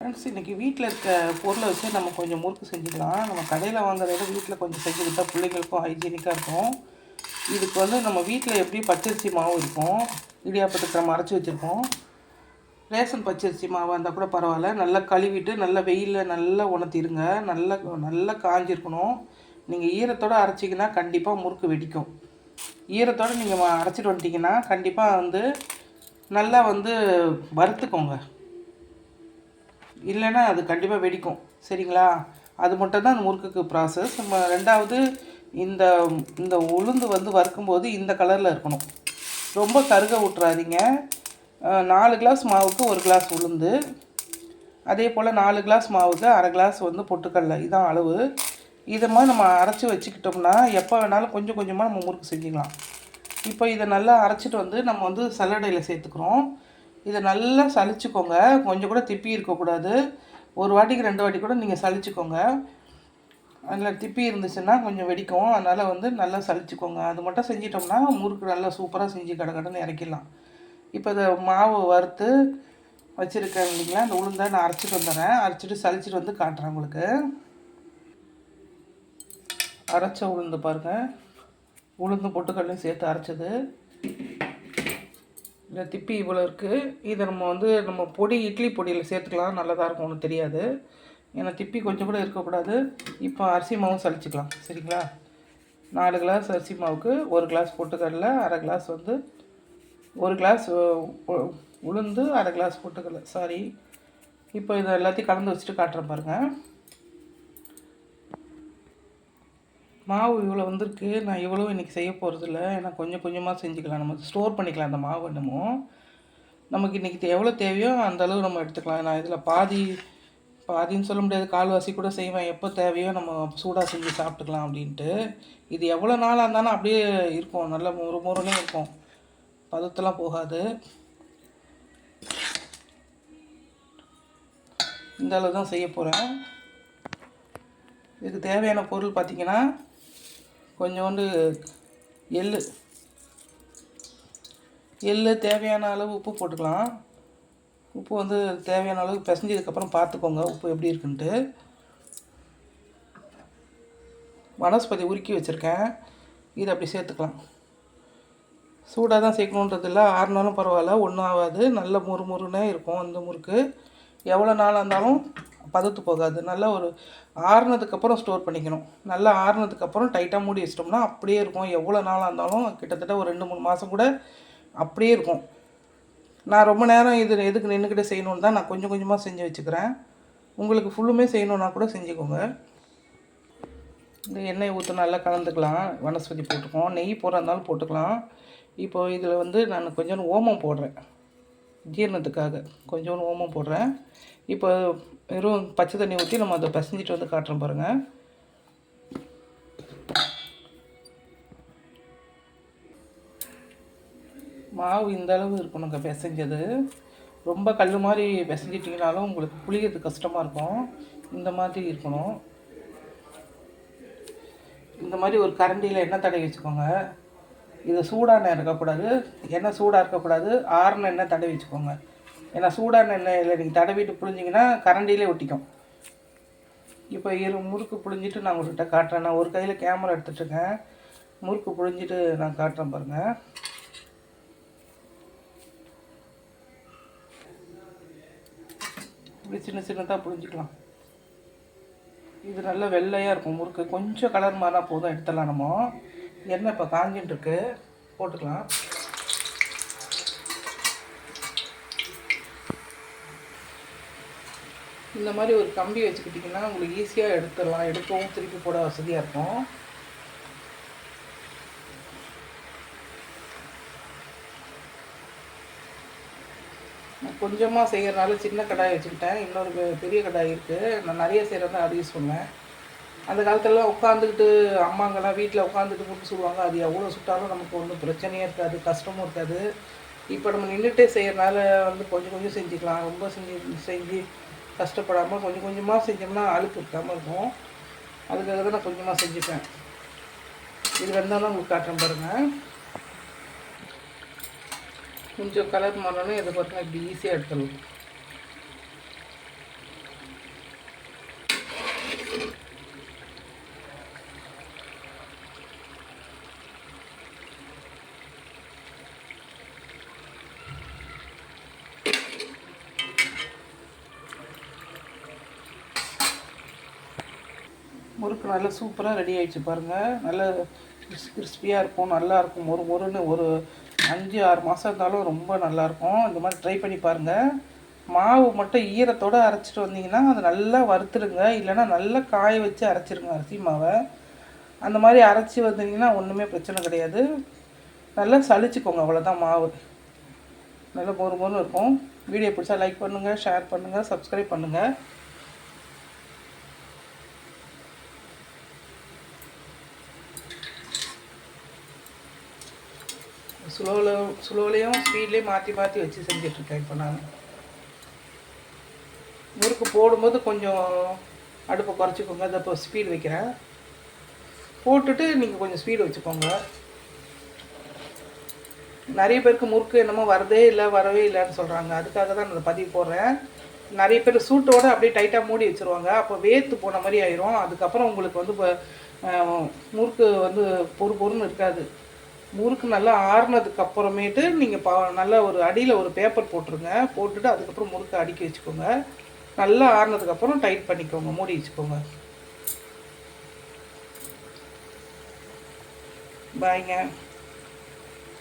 Friends இன்றைக்கி வீட்டில் இருக்க பொருளை வச்சு நம்ம கொஞ்சம் முறுக்கு செஞ்சுக்கலாம். நம்ம கடையில் வாங்குறத விட வீட்டில் கொஞ்சம் செஞ்சுக்கிட்டா பிள்ளைங்களுக்கும் ஹைஜீனிக்காக இருக்கும். இதுக்கு வந்து நம்ம வீட்டில் எப்படி பச்சரிசி மாவு இருக்கும்? இடியாப்பத்துக்கு நம்ம அரைச்சி வச்சுருக்கோம். ரேஷன் பச்சரிசி மாவு இருந்தால் கூட பரவாயில்ல. நல்லா கழுவிட்டு நல்லா வெயிலில் நல்லா உணர்த்திடுங்க நல்லா நல்லா காஞ்சிருக்கணும். நீங்கள் ஈரத்தோடு அரைச்சிங்கன்னா கண்டிப்பாக முறுக்கு வெடிக்கும். ஈரத்தோடு நீங்கள் அரைச்சிட்டு வந்துட்டிங்கன்னா கண்டிப்பாக வந்து நல்லா வந்து வறுத்துக்கோங்க. இல்லைன்னா அது கண்டிப்பாக வெடிக்கும். சரிங்களா? அது மட்டும் தான் அந்த முறுக்குக்கு ப்ராசஸ் நம்ம ரெண்டாவது இந்த இந்த உளுந்து வந்து வறுக்கும்போது இந்த கலரில் இருக்கணும். ரொம்ப கருக விட்றாதீங்க நாலு கிளாஸ் மாவுக்கு ஒரு கிளாஸ் உளுந்து. அதே போல் நாலு கிளாஸ் மாவுக்கு அரை கிளாஸ் வந்து பொட்டுக்கடலை. இதான் அளவு. இதை மாதிரி நம்ம அரைச்சி வச்சுக்கிட்டோம்னா எப்போ வேணாலும் கொஞ்சம் கொஞ்சமாக நம்ம முறுக்கு செஞ்சுக்கலாம். இப்போ இதை நல்லா அரைச்சிட்டு வந்து நம்ம வந்து சல்லடையில் சேர்த்துக்கிறோம். இதை நல்லா சலிச்சுக்கோங்க கொஞ்சம் கூட திப்பி இருக்கக்கூடாது. ஒரு வாட்டிக்கு ரெண்டு வாட்டி கூட நீங்கள் சலிச்சுக்கோங்க அதில் திப்பி இருந்துச்சுன்னா கொஞ்சம் வெடிக்கும். அதனால் வந்து நல்லா சலிச்சுக்கோங்க அது மட்டும் செஞ்சிட்டோம்னா முறுக்கு நல்லா சூப்பராக செஞ்சு கடை கடைன்னு இறக்கிடலாம். இப்போ இதை மாவு வறுத்து வச்சுருக்கேன் இல்லைங்களா? அந்த உளுந்தை நான் அரைச்சிட்டு வந்துடுறேன். அரைச்சிட்டு சலிச்சிட்டு வந்து காட்டுறேன் உங்களுக்கு. அரைச்ச உளுந்து பாருங்கள் உளுந்து பொட்டுக்கல்லையும் சேர்த்து அரைச்சது. இந்த திப்பி இவ்வளோ இருக்குது இதை நம்ம வந்து நம்ம பொடி இட்லி பொடியில் சேர்த்துக்கலாம். நல்லதாக இருக்கும் ஒன்றும் தெரியாது. ஏன்னா திப்பி கொஞ்சம் கூட இருக்கக்கூடாது இப்போ அரிசி மாவும் சளிச்சிக்கலாம். சரிங்களா? நாலு கிளாஸ் அரிசி மாவுக்கு ஒரு கிளாஸ் பொட்டுக்கடலை அரை கிளாஸ் வந்து ஒரு கிளாஸ் உளுந்து அரை கிளாஸ் பொட்டுக்கடலை. சாரி இப்போ இதை எல்லாத்தையும் கலந்து வச்சுட்டு காட்டுறேன் பாருங்கள் மாவு இவ்வளோ வந்திருக்கு. நான் இவ்வளோ இன்றைக்கி செய்ய போகிறதில்ல ஏன்னா கொஞ்சம் கொஞ்சமாக செஞ்சுக்கலாம். நம்ம ஸ்டோர் பண்ணிக்கலாம் அந்த மாவு என்னமோ. நமக்கு இன்றைக்கி எவ்வளோ தேவையோ அந்த அளவு நம்ம எடுத்துக்கலாம். நான் இதில் பாதி பாதின்னு சொல்ல முடியாது. கால்வாசி கூட செய்வேன். எப்போ தேவையோ நம்ம சூடாக செஞ்சு சாப்பிட்டுக்கலாம் அப்படின்ட்டு. இது எவ்வளோ நாளாக இருந்தாலும் அப்படியே இருக்கும். நல்ல முறு முறுனே இருக்கும். பதத்தெல்லாம் போகாது. இந்த அளவு தான் செய்ய போகிறேன் இதுக்கு தேவையான பொருள் பார்த்திங்கன்னா கொஞ்சோண்டு எள் எள்ளு தேவையான அளவு உப்பு போட்டுக்கலாம். உப்பு வந்து தேவையான அளவு பிசைஞ்சதுக்கப்புறம் பார்த்துக்கோங்க உப்பு எப்படி இருக்குன்ட்டு. வனஸ்பதி உருக்கி வச்சுருக்கேன். இதை அப்படி சேர்த்துக்கலாம். சூடாக தான் சேர்க்கணுன்றது இல்லை ஆறுனாலும் பரவாயில்ல ஒன்றும் ஆகாது. நல்ல முறுமொறுனே இருக்கும் அந்த முறுக்கு. எவ்வளோ நாளாக இருந்தாலும் பதத்து போகாது. நல்லா ஒரு ஆறுனதுக்கப்புறம் ஸ்டோர் பண்ணிக்கணும். நல்லா ஆறுனதுக்கப்புறம் டைட்டாக மூடி வச்சிட்டோம்னா அப்படியே இருக்கும். எவ்வளோ நாளாக இருந்தாலும் கிட்டத்தட்ட ஒரு ரெண்டு மூணு மாதம் கூட அப்படியே இருக்கும். நான் ரொம்ப நேரம் இது எதுக்கு நின்றுக்கிட்டே செய்யணுன்னு தான் நான் கொஞ்சம் கொஞ்சமாக செஞ்சு வச்சுக்கிறேன். உங்களுக்கு ஃபுல்லுமே செய்யணுன்னா கூட செஞ்சுக்கோங்க. இந்த எண்ணெய் ஊற்றி நல்லா கலந்துக்கலாம். வனஸ்பதி போட்டுக்கோம் நெய் போடுறா இருந்தாலும் போட்டுக்கலாம். இப்போ இதில் வந்து நான் கொஞ்சோண்டு ஓமம் போடுறேன். ஜீரணத்துக்காக கொஞ்சோண்டு ஓமம் போடுறேன். இப்போ வெறும் பச்சை தண்ணி ஊற்றி நம்ம அதை பசஞ்சிட்டு வந்து காட்டுறோம் பாருங்கள் மாவு இந்த அளவு இருக்கணுங்க பிசைஞ்சது. ரொம்ப கல் மாதிரி பிசைஞ்சிட்டிங்கனாலும் உங்களுக்கு புளியது கஷ்டமாக இருக்கும். இந்த மாதிரி இருக்கணும். இந்த மாதிரி ஒரு கரண்டியில் எண்ணெய் தடவி வச்சுக்கோங்க. இது சூடான இருக்கக்கூடாது. எண்ணெய் சூடாக இருக்கக்கூடாது. ஆறுன எண்ணெய் தடவி வச்சுக்கோங்க. ஏன்னா சூடான எண்ணெயில் நீங்கள் தடவிட்டு புழிஞ்சிங்கன்னா கரண்டியிலே ஒட்டிக்கும். இப்போ இரு முறுக்கு புழிஞ்சிட்டு நான் உங்கள்கிட்ட காட்டுறேன். நான் ஒரு கையில் கேமரா எடுத்துட்ருக்கேன் முறுக்கு புழிஞ்சிட்டு நான் காட்டுறேன் பாருங்கள் இப்படி சின்ன சின்னதாக புழிஞ்சிக்கலாம். இது நல்லா வெள்ளையாக இருக்கும் முறுக்கு. கொஞ்சம் கலர் மாறினா போதும். எடுத்துடலாம் நம்ம. எண்ணெய் இப்போ காஞ்சின்னு இருக்கு போட்டுக்கலாம். இந்த மாதிரி ஒரு கம்பி வச்சுக்கிட்டிங்கன்னா உங்களுக்கு ஈஸியாக எடுத்துடலாம். எடுக்கவும் திருப்பி போட வசதியாக இருக்கும். கொஞ்சமாக செய்கிறனால சின்ன கடாய் வச்சுக்கிட்டேன். இன்னொரு பெரிய கடாய் இருக்குது நான் நிறைய செய்கிறதா அது யூஸ் பண்ணுவேன். அந்த காலத்துலலாம் உட்காந்துக்கிட்டு அம்மாங்கெல்லாம் வீட்டில் உட்காந்துட்டு முட்டு சுடுவாங்க. அது எவ்வளோ சுட்டாலும் நமக்கு ஒன்றும் பிரச்சனையே இருக்காது கஷ்டமும் இருக்காது. இப்போ நம்ம நின்றுட்டே செய்கிறனால வந்து கொஞ்சம் கொஞ்சம் செஞ்சுக்கலாம். ரொம்ப செஞ்சு செஞ்சு கஷ்டப்படாமல் கொஞ்சம் கொஞ்சமாக செஞ்சோம்னா அழுப்பு இருக்காமல் இருக்கும். அதுக்காக தான் நான் கொஞ்சமாக செஞ்சுப்பேன். இது வந்தாலும் உங்களுக்கு காட்டுறேன் பாருங்கள் கொஞ்சம் கலர் மாறணும் இதை பார்த்தா இப்படி ஈஸியாக எடுத்துடலாம் முறுக்கு நல்லா சூப்பராக ரெடி ஆகிடுச்சு பாருங்கள் நல்ல கிறிஸ்பியாக இருக்கும் நல்லா இருக்கும். ஒரு ஒருன்னு ஒரு அஞ்சு ஆறு மாதம் இருந்தாலும் ரொம்ப நல்லாயிருக்கும் இந்த மாதிரி ட்ரை பண்ணி பாருங்கள் மாவு மட்டும் ஈரத்தோடு அரைச்சிட்டு வந்தீங்கன்னா அது நல்லா வறுத்துடுங்க. இல்லைன்னா நல்லா காய வச்சு அரைச்சிருங்க அரிசி மாவை. அந்த மாதிரி அரைச்சி வந்தீங்கன்னா ஒன்றுமே பிரச்சனை கிடையாது. நல்லா சளிச்சுக்கோங்க அவ்வளோதான் மாவு. நல்லா மொறு இருக்கும். வீடியோ பிடிச்சா லைக் பண்ணுங்கள் ஷேர் பண்ணுங்கள் சப்ஸ்கிரைப் பண்ணுங்கள் ஸ்லோவில் ஸ்லோலையும் ஸ்பீட்லேயும் மாற்றி மாற்றி வச்சு செஞ்சிட்ருக்கேன் இப்போ நான். முறுக்கு போடும்போது கொஞ்சம் அடுப்பை குறைச்சிக்கோங்க. அதை இப்போ ஸ்பீடு வைக்கிறேன். போட்டுட்டு நீங்கள் கொஞ்சம் ஸ்பீடு வச்சுக்கோங்க. நிறைய பேருக்கு முறுக்கு என்னமோ வரதே இல்லை வரவே இல்லைன்னு சொல்கிறாங்க அதுக்காக தான் நான் பதிவு போடுறேன். நிறைய பேர் சூட்டோடு அப்படியே டைட்டாக மூடி வச்சுருவாங்க. அப்போ வேர்த்து போன மாதிரி ஆயிரும். அதுக்கப்புறம் உங்களுக்கு வந்து இப்போ முறுக்கு வந்து பொறு பொறுன்னு இருக்காது. முறுக்கு நல்லா ஆறுனதுக்கு அப்புறமேட்டு நீங்கள் பா நல்லா ஒரு அடியில் ஒரு பேப்பர் போட்டுருங்க. போட்டுட்டு அதுக்கப்புறம் முறுக்கு அடுக்கி வச்சுக்கோங்க. நல்லா ஆறுனதுக்கப்புறம் டைட் பண்ணிக்கோங்க. மூடி வச்சுக்கோங்க. பாய்ங்க